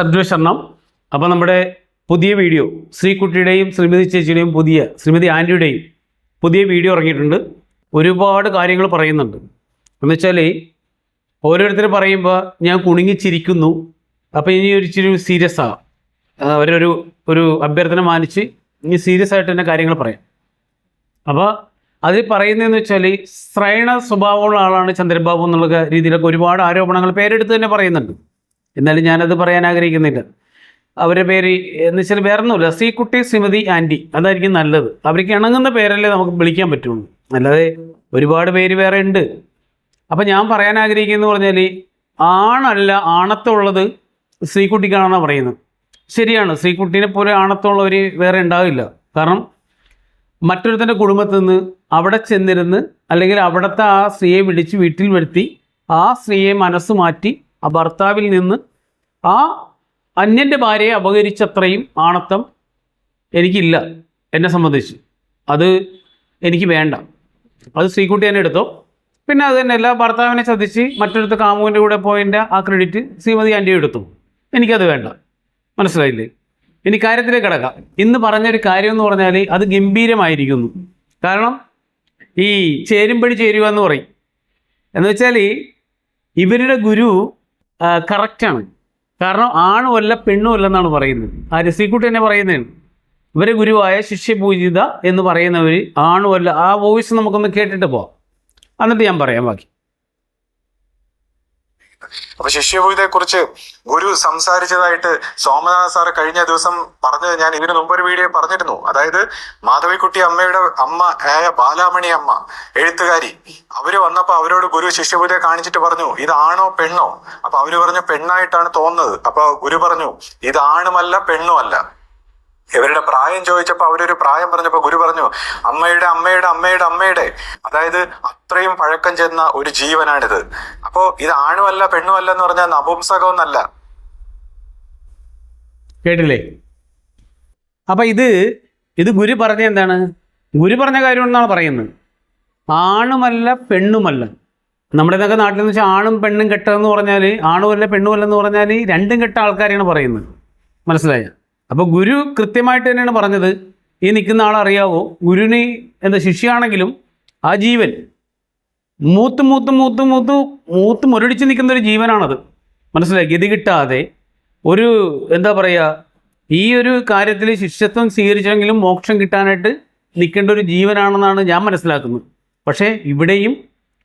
സദ്വശരണം അപ്പോൾ നമ്മുടെ പുതിയ വീഡിയോ ശ്രീകുട്ടിയുടെയും ശ്രീമതി ചേച്ചിയുടെയും പുതിയ ശ്രീമതി ആന്റിയുടെയും പുതിയ വീഡിയോ ഇറങ്ങിയിട്ടുണ്ട്. ഒരുപാട് കാര്യങ്ങൾ പറയുന്നുണ്ട്. എന്ന് വെച്ചാൽ ഓരോരുത്തർ പറയുമ്പോൾ ഞാൻ കുണുങ്ങിച്ചിരിക്കുന്നു. അപ്പോൾ ഇനി ഒരു ഇച്ചിരി സീരിയസ് ആകാം ആ, അവരൊരു ഒരു അഭ്യർത്ഥന മാനിച്ച് ഇനി സീരിയസ് ആയിട്ട് തന്നെ കാര്യങ്ങൾ പറയാം. അപ്പോൾ അതിൽ പറയുന്നതെന്ന് വെച്ചാൽ ശ്രയണ സ്വഭാവമുള്ള ആളാണ് ചന്ദ്രബാബു എന്നുള്ള രീതിയിലൊക്കെ ഒരുപാട് ആരോപണങ്ങൾ പേരെടുത്ത് തന്നെ പറയുന്നുണ്ട്. എന്നാലും ഞാനത് പറയാൻ ആഗ്രഹിക്കുന്നില്ല. അവരുടെ പേര് എന്ന് വെച്ചാൽ വേറെ ഒന്നുമില്ല. സീക്കുട്ടി സിമതി ആന്റി. അതായിരിക്കും നല്ലത്. അവർക്ക് ഇണങ്ങുന്ന പേരല്ലേ നമുക്ക് വിളിക്കാൻ പറ്റുള്ളൂ. അല്ലാതെ ഒരുപാട് പേര് വേറെ ഉണ്ട്. അപ്പം ഞാൻ പറയാൻ ആഗ്രഹിക്കുന്നത് പറഞ്ഞാൽ ആണല്ല ആണത്തുള്ളത് സ്ത്രീ കുട്ടിക്കാണെന്നാണ് പറയുന്നത്. ശരിയാണ്. ശ്രീകുട്ടീനെ പോലെ ആണത്തുള്ളവർ വേറെ ഉണ്ടാവില്ല. കാരണം മറ്റൊരുത്തന്റെ കുടുംബത്തിൽ നിന്ന് അവിടെ ചെന്നിരുന്ന് അല്ലെങ്കിൽ അവിടുത്തെ ആ സ്ത്രീയെ വിളിച്ച് വീട്ടിൽ വരുത്തി ആ സ്ത്രീയെ മനസ്സ് മാറ്റി ആ ഭർത്താവിൽ നിന്ന് ആ അന്യന്റെ ഭാര്യയെ അപകരിച്ചത്രയും ആണത്തം എനിക്കില്ല എന്നെ സംബന്ധിച്ച്. അത് എനിക്ക് വേണ്ട. അത് ശ്രീകുട്ടി തന്നെ എടുത്തോ. പിന്നെ അത് തന്നെ എല്ലാ ഭർത്താവിനെ ശ്രദ്ധിച്ച് മറ്റൊരുത്ത കാമുവിന്റെ കൂടെ പോയതിന്റെ ആ ക്രെഡിറ്റ് ശ്രീമതി ആന്റി എടുത്തു. എനിക്കത് വേണ്ട. മനസ്സിലായില്ലേ? ഇനി കാര്യത്തിലേക്ക് കിടക്കാം. ഇന്ന് പറഞ്ഞൊരു കാര്യം എന്ന് പറഞ്ഞാൽ അത് ഗംഭീരമായിരിക്കുന്നു. കാരണം ഈ ചേരുമ്പടി ചേരുക എന്ന് പറയും. എന്ന് വെച്ചാൽ ഇവരുടെ ഗുരു കറക്റ്റാണ് കാരണം ആണുമല്ല പെണ്ണുമല്ല എന്നാണ് പറയുന്നത്. ആ രസിക്കുട്ടി തന്നെ പറയുന്നതാണ് ഇവരെ ഗുരുവായ ശിഷ്യപൂജിത എന്ന് പറയുന്നവർ ആണുമല്ല ആ വോയിസ് നമുക്കൊന്ന് കേട്ടിട്ട് പോവാം. എന്നിട്ട് ഞാൻ പറയാം ബാക്കി. അപ്പൊ ശിഷ്യഭൂതയെ കുറിച്ച് ഗുരു സംസാരിച്ചതായിട്ട് സോമനാഥ സാർ കഴിഞ്ഞ ദിവസം പറഞ്ഞത് ഞാൻ ഇതിനു മുമ്പ് ഒരു വീഡിയോ പറഞ്ഞിരുന്നു. അതായത് മാധവിക്കുട്ടി അമ്മയുടെ അമ്മ ആയ ബാലാമണി അമ്മ എഴുത്തുകാരി അവർ വന്നപ്പോ അവരോട് ഗുരു ശിഷ്യഭൂതയെ കാണിച്ചിട്ട് പറഞ്ഞു ഇതാണോ പെണ്ണോ? അപ്പൊ അവർ പറഞ്ഞു പെണ്ണായിട്ടാണ് തോന്നുന്നത്. അപ്പൊ ഗുരു പറഞ്ഞു ഇതാണുമല്ല പെണ്ണുമല്ല. ഇവരുടെ പ്രായം ചോദിച്ചപ്പോ അവരൊരു പ്രായം പറഞ്ഞപ്പോ ഗുരു പറഞ്ഞു അമ്മയുടെ അമ്മയുടെ അമ്മയുടെ അമ്മയുടെ. അതായത് അത്രയും പഴക്കം ചെന്ന ഒരു ജീവനാണിത്. അപ്പോ ഇത് ആണുമല്ല പെണ്ണുമല്ല എന്ന് പറഞ്ഞാൽ നപുംസകമെന്നല്ല. കേട്ടില്ലേ? അപ്പൊ ഇത് ഇത് ഗുരു പറഞ്ഞ എന്താണ്? ഗുരു പറഞ്ഞ കാര്യം എന്നാണ് പറയുന്നത്. ആണുമല്ല പെണ്ണുമല്ല. നമ്മുടെ ഇതൊക്കെ നാട്ടിൽ നിന്ന് വെച്ചാൽ ആണും പെണ്ണും കെട്ടതെന്ന് പറഞ്ഞാൽ ആണുമല്ല പെണ്ണുമല്ല എന്ന് പറഞ്ഞാൽ രണ്ടും കെട്ട ആൾക്കാരെയാണ് പറയുന്നത്. മനസ്സിലായ? അപ്പോൾ ഗുരു കൃത്യമായിട്ട് തന്നെയാണ് പറഞ്ഞത്. ഈ നിൽക്കുന്ന ആളറിയാവോ ഗുരുവിന് എന്താ ശിഷ്യാണെങ്കിലും ആ ജീവൻ മൂത്ത് മൂത്ത് മൂത്ത് മൂത്ത് മൂത്ത് മുരടിച്ച് നിൽക്കുന്ന ഒരു ജീവനാണത്. മനസ്സിലായി? ഗതി കിട്ടാതെ ഒരു എന്താ പറയുക ഈ ഒരു കാര്യത്തിൽ ശിഷ്യത്വം സ്വീകരിച്ചെങ്കിലും മോക്ഷം കിട്ടാനായിട്ട് നിൽക്കേണ്ട ഒരു ജീവനാണെന്നാണ് ഞാൻ മനസ്സിലാക്കുന്നത്. പക്ഷേ ഇവിടെയും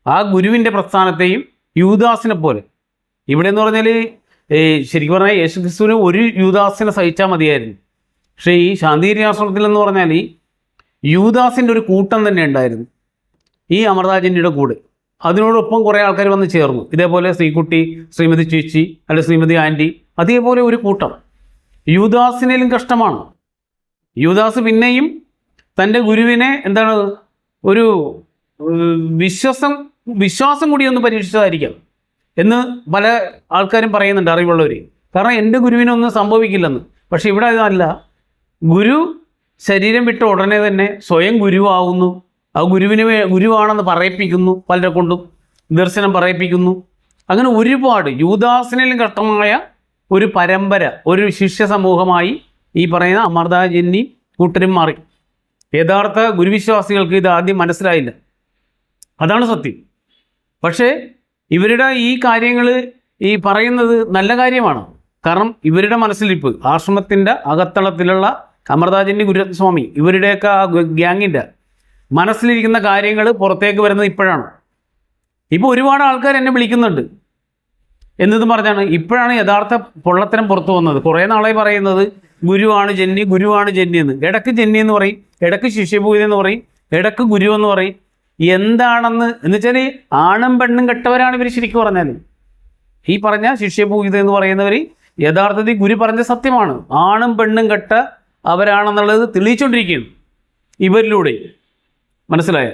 ആ ഗുരുവിന്റെ പ്രസ്ഥാനത്തെയും യൂദാസിനെ പോലെ ഇവിടെ എന്ന് പറഞ്ഞാൽ ഈ ശരിക്കും പറഞ്ഞാൽ യേശു ക്രിസ്തുവിന് ഒരു യൂദാസിനെ സഹിച്ചാൽ മതിയായിരുന്നു. പക്ഷേ ഈ ശാന്തിഗിരിയാശ്രമത്തിൽ എന്ന് പറഞ്ഞാൽ ഈ യൂദാസിന്റെ ഒരു കൂട്ടം തന്നെ ഉണ്ടായിരുന്നു. ഈ അമൃതാജന്യയുടെ കൂടെ. അതിനോടൊപ്പം കുറേ ആൾക്കാർ വന്ന് ചേർന്നു. ഇതേപോലെ ശ്രീകുട്ടി ശ്രീമതി ചേച്ചി അല്ലെ ശ്രീമതി ആന്റി അതേപോലെ ഒരു കൂട്ടം. യൂദാസിനേലും കഷ്ടമാണ്. യൂദാസ് പിന്നെയും തന്റെ ഗുരുവിനെ എന്താണ് ഒരു വിശ്വാസം വിശ്വാസം കൂടിയൊന്ന് പരീക്ഷിച്ചതായിരിക്കാം. എന്ന് പല ആൾക്കാരും പറയുന്നുണ്ട് അറിവുള്ളവർ കാരണം എന്റെ ഗുരുവിനൊന്നും സംഭവിക്കില്ലെന്ന്. പക്ഷേ ഇവിടെ അതല്ല ഗുരു ശരീരം വിട്ട ഉടനെ തന്നെ സ്വയം ഗുരുവാകുന്നു ആ ഗുരുവിനെ ഗുരുവാണെന്ന് പറയിപ്പിക്കുന്നു പലരെ കൊണ്ടും. ദർശനം പറയിപ്പിക്കുന്നു. അങ്ങനെ ഒരുപാട് യൂദാസിനിലും കഷ്ടമായ ഒരു പരമ്പര ഒരു ശിഷ്യ സമൂഹമായി ഈ പറയുന്ന അമർദാജന്നി കൂട്ടരും മാറി. യഥാർത്ഥ ഗുരുവിശ്വാസികൾക്ക് ഇത് ആദ്യം മനസ്സിലായില്ല. അതാണ് സത്യം. പക്ഷേ ഇവരുടെ ഈ കാര്യങ്ങൾ ഈ പറയുന്നത് നല്ല കാര്യമാണ്. കാരണം ഇവരുടെ മനസ്സിലിപ്പ് ആശ്രമത്തിന്റെ അകത്തളത്തിലുള്ള അമൃതാജന്റെ ഗുരുസ്വാമി ഇവരുടെയൊക്കെ ആ ഗ്യാങ്ങിന്റെ മനസ്സിലിരിക്കുന്ന കാര്യങ്ങൾ പുറത്തേക്ക് വരുന്നത് ഇപ്പോഴാണ്. ഇപ്പോൾ ഒരുപാട് ആൾക്കാർ എന്നെ വിളിക്കുന്നുണ്ട്. എന്നതും പറഞ്ഞാണ് ഇപ്പോഴാണ് യഥാർത്ഥ പൊള്ളത്തരം പുറത്തു വന്നത്. കുറേ നാളായി പറയുന്നത് ഗുരുവാണ് ജന്നി ഗുരുവാണ് ജന്നി എന്ന്. ഇടയ്ക്ക് ജന്നി എന്ന് പറയും ഇടയ്ക്ക് ശിഷ്യഭൂതി എന്ന് പറയും ഇടയ്ക്ക് ഗുരു എന്ന് പറയും. എന്താണെന്ന് എന്ന് വെച്ചാൽ ആണും പെണ്ണും കെട്ടവരാണ് ഇവർ ശരിക്കും പറഞ്ഞാൽ ഈ പറഞ്ഞ ശിഷ്യഭൂതിത എന്ന് പറയുന്നവർ യഥാർത്ഥത്തിൽ ഗുരു പറഞ്ഞ സത്യമാണ്. ആണും പെണ്ണും കെട്ട അവരാണെന്നുള്ളത് തെളിയിച്ചുകൊണ്ടിരിക്കുകയാണ് ഇവരിലൂടെ. മനസ്സിലായ?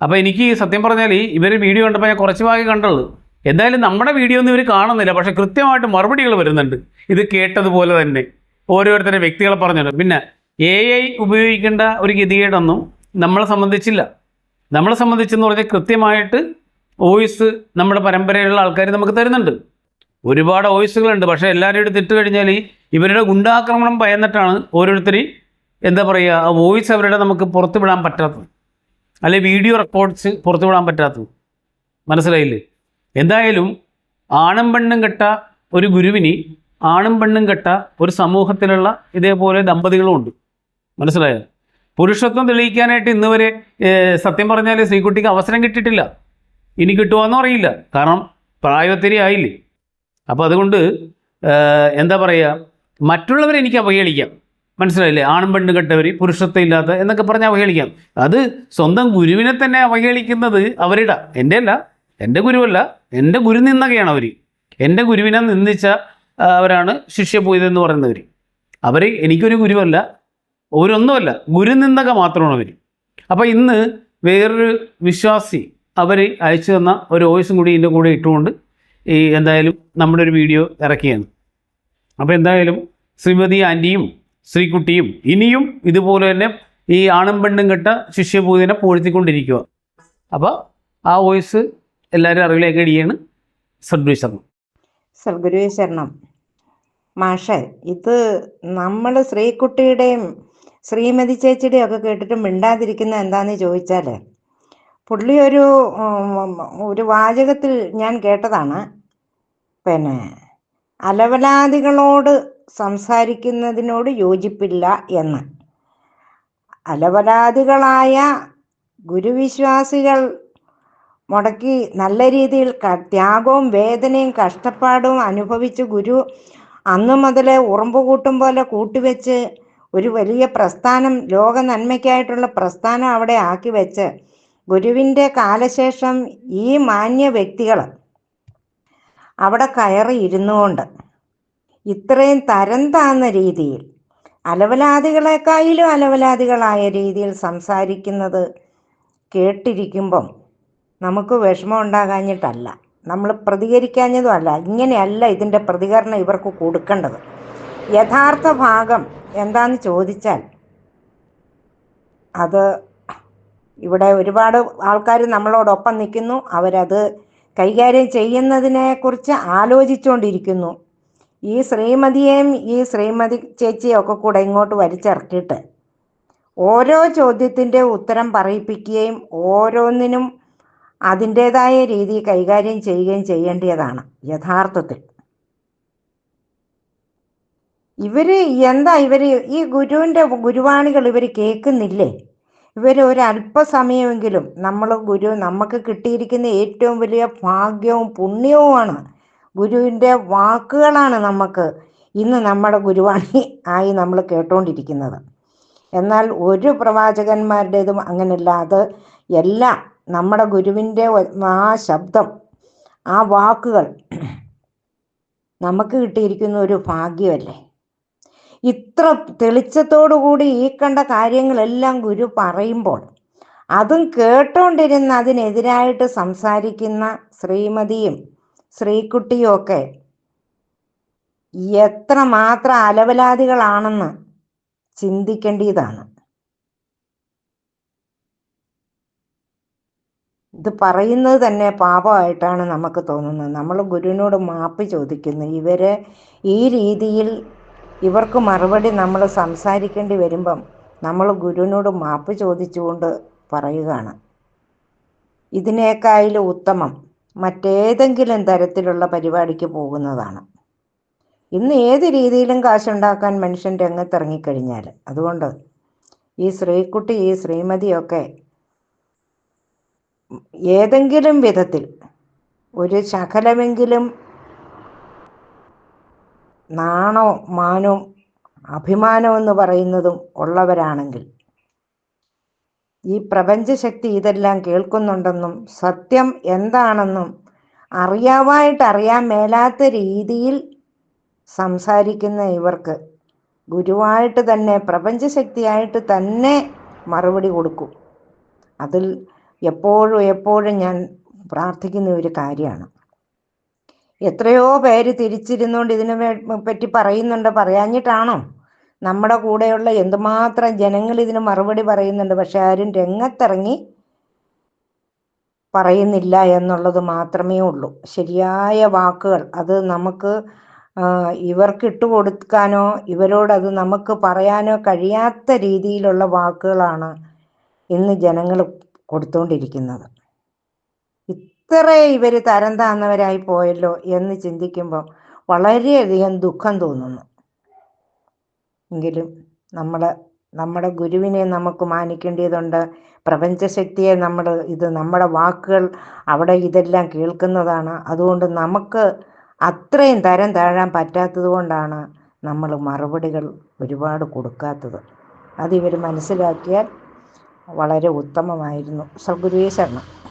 അപ്പോൾ എനിക്ക് സത്യം പറഞ്ഞാൽ ഇവർ വീഡിയോ കണ്ടപ്പോൾ ഞാൻ കുറച്ച് ഭാഗം കണ്ടുള്ളൂ. എന്തായാലും നമ്മുടെ വീഡിയോ ഒന്നും ഇവർ കാണുന്നില്ല. പക്ഷേ കൃത്യമായിട്ട് മറുപടികൾ വരുന്നുണ്ട്. ഇത് കേട്ടതുപോലെ തന്നെ. ഓരോരുത്തരുടെ വ്യക്തികളെ പറഞ്ഞിട്ടുണ്ട് പിന്നെ എ ഐ ഉപയോഗിക്കേണ്ട ഒരു ഗതികേടൊന്നും നമ്മളെ സംബന്ധിച്ചില്ല. നമ്മളെ സംബന്ധിച്ചെന്ന് പറഞ്ഞാൽ കൃത്യമായിട്ട് വോയിസ് നമ്മുടെ പരമ്പരയിലുള്ള ആൾക്കാർ നമുക്ക് തരുന്നുണ്ട്. ഒരുപാട് വോയിസുകളുണ്ട്. പക്ഷേ എല്ലാവരും ഇട്ട് കഴിഞ്ഞാൽ ഇവരുടെ ഗുണ്ടാക്രമണം ഭയന്നിട്ടാണ് ഓരോരുത്തർ എന്താ പറയുക ആ വോയിസ് അവരുടെ നമുക്ക് പുറത്ത് വിടാൻ പറ്റാത്തത്. അല്ലെ വീഡിയോ റെക്കോർഡ്സ് പുറത്ത് വിടാൻ പറ്റാത്തത്. മനസ്സിലായില്ലേ? എന്തായാലും ആണും പെണ്ണും കെട്ട ഒരു ഗുരുവിന് ആണും പെണ്ണും കെട്ട ഒരു സമൂഹത്തിലുള്ള ഇതേപോലെ ദമ്പതികളും ഉണ്ട്. മനസ്സിലായോ? പുരുഷത്വം തെളിയിക്കാനായിട്ട് ഇന്ന് വരെ സത്യം പറഞ്ഞാൽ ശ്രീകുട്ടിക്ക് അവസരം കിട്ടിയിട്ടില്ല. ഇനി കിട്ടുമോയെന്നും അറിയില്ല. കാരണം പ്രായോത്തിരി ആയില്ലേ. അപ്പോൾ അതുകൊണ്ട് എന്താ പറയുക മറ്റുള്ളവരെ എനിക്ക് അവഹേളിക്കാം. മനസ്സിലായില്ലേ? ആണും പെണ്ണും കെട്ടവർ പുരുഷത്വം ഇല്ലാത്ത എന്നൊക്കെ പറഞ്ഞ് അവഹേളിക്കാം. അത് സ്വന്തം ഗുരുവിനെ തന്നെ അവഹേളിക്കുന്നത് അവരുടെ. എന്റെ അല്ല എന്റെ ഗുരുവല്ല എന്റെ ഗുരു നിന്നകയാണ് അവർ എന്റെ ഗുരുവിനെ നിന്ദിച്ച അവരാണ് ശിഷ്യപൂജിത എന്ന് പറയുന്നവർ അവർ എനിക്കൊരു ഗുരുവല്ല അവരൊന്നുമല്ല ഗുരുനിന്ദക മാത്രമാണ് അവർ അപ്പോൾ ഇന്ന് വേറൊരു വിശ്വാസി അവർ അയച്ചു തന്ന ഒരു വോയിസും കൂടി ഇതിന്റെ കൂടെ ഇട്ടുകൊണ്ട് ഈ എന്തായാലും നമ്മുടെ ഒരു വീഡിയോ ഇറക്കിയാണ്. അപ്പോൾ എന്തായാലും ശ്രീമതി ആന്റിയും ശ്രീകുട്ടിയും ഇനിയും ഇതുപോലെ തന്നെ ഈ ആണും പെണ്ണും കെട്ട ശിഷ്യഭൂതിനെ പൂഴ്ത്തിക്കൊണ്ടിരിക്കുക. അപ്പോൾ ആ വോയിസ് എല്ലാവരും അറിവിലേക്ക് അടിയാണ് ശരണം സദ്ഗുരു ശരണം മാഷെ ഇത് നമ്മൾ ശ്രീകുട്ടിയുടെയും ശ്രീമതി ചേച്ചിയുടെ ഒക്കെ കേട്ടിട്ട് മിണ്ടാതിരിക്കുന്ന എന്താന്ന് ചോദിച്ചാൽ പുള്ളി ഒരു ഒരു വാചകത്തിൽ ഞാൻ കേട്ടതാണ്. പിന്നെ അലവലാദികളോട് സംസാരിക്കുന്നതിനോട് യോജിപ്പില്ല എന്ന്. അലവലാദികളായ ഗുരുവിശ്വാസികൾ മുടക്കി നല്ല രീതിയിൽ ത്യാഗവും വേദനയും കഷ്ടപ്പാടും അനുഭവിച്ച് ഗുരു അന്നു മുതലേ ഉറുമ്പ് കൂട്ടും പോലെ കൂട്ടിവെച്ച് ഒരു വലിയ പ്രസ്ഥാനം ലോക നന്മയ്ക്കായിട്ടുള്ള പ്രസ്ഥാനം അവിടെ ആക്കി വെച്ച് ഗുരുവിന്റെ കാലശേഷം ഈ മാന്യ വ്യക്തികൾ അവിടെ കയറി ഇരുന്നുകൊണ്ട് ഇത്രയും തരം താന്ന രീതിയിൽ അലവലാദികളെക്കായാലും അലവലാദികളായ രീതിയിൽ സംസാരിക്കുന്നത് കേട്ടിരിക്കുമ്പം നമുക്ക് വിഷമം ഉണ്ടാകാഞ്ഞിട്ടല്ല. നമ്മൾ പ്രതികരിക്കാഞ്ഞതും അല്ല. ഇങ്ങനെയല്ല ഇതിന്റെ പ്രതികരണം ഇവർക്ക് കൊടുക്കേണ്ടത്. യഥാർത്ഥ ഭാഗം എന്താന്ന് ചോദിച്ചാൽ അത് ഇവിടെ ഒരുപാട് ആൾക്കാർ നമ്മളോടൊപ്പം നിൽക്കുന്നു. അവരത് കൈകാര്യം ചെയ്യുന്നതിനെക്കുറിച്ച് ആലോചിച്ചുകൊണ്ടിരിക്കുന്നു ഈ ശ്രീമതിയെയും ഈ ശ്രീമതി ചേച്ചിയും ഒക്കെ കൂടെ ഇങ്ങോട്ട് വലിച്ചിറക്കിയിട്ട് ഓരോ ചോദ്യത്തിന്റെ ഉത്തരം പറയിപ്പിക്കുകയും ഓരോന്നിനും അതിന്റേതായ രീതി കൈകാര്യം ചെയ്യുകയും ചെയ്യേണ്ടതാണ് യഥാർത്ഥത്തിൽ. ഇവർ എന്താ ഇവർ ഈ ഗുരുവിന്റെ ഗുരുവാണികൾ ഇവർ കേൾക്കുന്നില്ലേ? ഇവർ ഒരു നമ്മൾ ഗുരു നമുക്ക് കിട്ടിയിരിക്കുന്ന ഏറ്റവും വലിയ ഭാഗ്യവും പുണ്യവുമാണ്. ഗുരുവിന്റെ വാക്കുകളാണ് നമുക്ക് ഇന്ന് നമ്മുടെ ഗുരുവാണി ആയി നമ്മൾ കേട്ടുകൊണ്ടിരിക്കുന്നത് എന്നാൽ ഒരു പ്രവാചകന്മാരുടേതും അങ്ങനെയല്ല അത് എല്ലാം നമ്മുടെ ഗുരുവിന്റെ ആ ശബ്ദം ആ വാക്കുകൾ നമുക്ക് കിട്ടിയിരിക്കുന്ന ഒരു ഭാഗ്യമല്ലേ? ഇത്ര തെളിച്ചത്തോടു കൂടി ഈ കണ്ട കാര്യങ്ങളെല്ലാം ഗുരു പറയുമ്പോൾ അതും കേട്ടോണ്ടിരുന്ന അതിനെതിരായിട്ട് സംസാരിക്കുന്ന ശ്രീമതിയും ശ്രീകുട്ടിയും ഒക്കെ എത്ര മാത്രം അലവലാദികളാണെന്ന് ചിന്തിക്കേണ്ടതാണ് ഇത് പറയുന്നത് തന്നെ പാപമായിട്ടാണ് നമുക്ക് തോന്നുന്നത്. നമ്മൾ ഗുരുവിനോട് മാപ്പ് ചോദിക്കുന്നു. ഇവരെ ഈ രീതിയിൽ ഇവർക്ക് മറുപടി നമ്മൾ സംസാരിക്കേണ്ടി വരുമ്പം നമ്മൾ ഗുരുവിനോട് മാപ്പ് ചോദിച്ചുകൊണ്ട് പറയുകയാണ്. ഇതിനേക്കായാലും ഉത്തമം മറ്റേതെങ്കിലും തരത്തിലുള്ള പരിപാടിക്ക് പോകുന്നതാണ്. ഇന്ന് ഏത് രീതിയിലും കാശുണ്ടാക്കാൻ മനുഷ്യൻ രംഗത്തിറങ്ങിക്കഴിഞ്ഞാൽ അതുകൊണ്ട് ഈ ശ്രീകുട്ടി ഈ ശ്രീമതിയൊക്കെ ഏതെങ്കിലും വിധത്തിൽ ഒരു ശകലമെങ്കിലും നാണോ മാനോ അഭിമാനം എന്ന് പറയുന്നതും ഉള്ളവരാണെങ്കിൽ ഈ പ്രപഞ്ചശക്തി ഇതെല്ലാം കേൾക്കുന്നുണ്ടെന്നും സത്യം എന്താണെന്നും അറിയാവായിട്ട് അറിയാൻ മേലാത്ത രീതിയിൽ സംസാരിക്കുന്ന ഇവർക്ക് ഗുരുവായിട്ട് തന്നെ പ്രപഞ്ചശക്തിയായിട്ട് തന്നെ മറുപടി കൊടുക്കും. അതിൽ എപ്പോഴും എപ്പോഴും ഞാൻ പ്രാർത്ഥിക്കുന്ന ഒരു കാര്യമാണ്. എത്രയോ പേര് തിരിച്ചിരുന്നുകൊണ്ട് ഇതിനെ പറ്റി പറയുന്നുണ്ട്. പറയാഞ്ഞിട്ടാണോ? നമ്മുടെ കൂടെയുള്ള എന്തുമാത്രം ജനങ്ങൾ ഇതിന് മറുപടി പറയുന്നുണ്ട്. പക്ഷെ ആരും രംഗത്തിറങ്ങി പറയുന്നില്ല എന്നുള്ളത് മാത്രമേ ഉള്ളൂ. ശരിയായ വാക്കുകൾ അത് നമുക്ക് ഇവർക്കിട്ട് ഇവർക്ക് ഇട്ടുകൊടുക്കാനോ ഇവരോട് അത് നമുക്ക് പറയാനോ കഴിയാത്ത രീതിയിലുള്ള വാക്കുകളാണ് ഇന്ന് ജനങ്ങൾ കൊടുത്തുകൊണ്ടിരിക്കുന്നത് ഇത്ര ഇവർ തരം താന്നവരായി പോയല്ലോ എന്ന് ചിന്തിക്കുമ്പോൾ വളരെയധികം ദുഃഖം തോന്നുന്നു. എങ്കിലും നമ്മൾ നമ്മുടെ ഗുരുവിനെ നമുക്ക് മാനിക്കേണ്ടതുണ്ട്. പ്രപഞ്ചശക്തിയെ നമ്മൾ ഇത് നമ്മുടെ വാക്കുകൾ അവിടെ ഇതെല്ലാം കേൾക്കുന്നതാണ്. അതുകൊണ്ട് നമുക്ക് അത്രയും തരം താഴാൻ പറ്റാത്തത് കൊണ്ടാണ് നമ്മൾ മറുപടികൾ ഒരുപാട് കൊടുക്കാത്തത്. അതിവർ മനസ്സിലാക്കിയാൽ വളരെ ഉത്തമമായിരുന്നു. സൽഗുരുവേശ്വരണം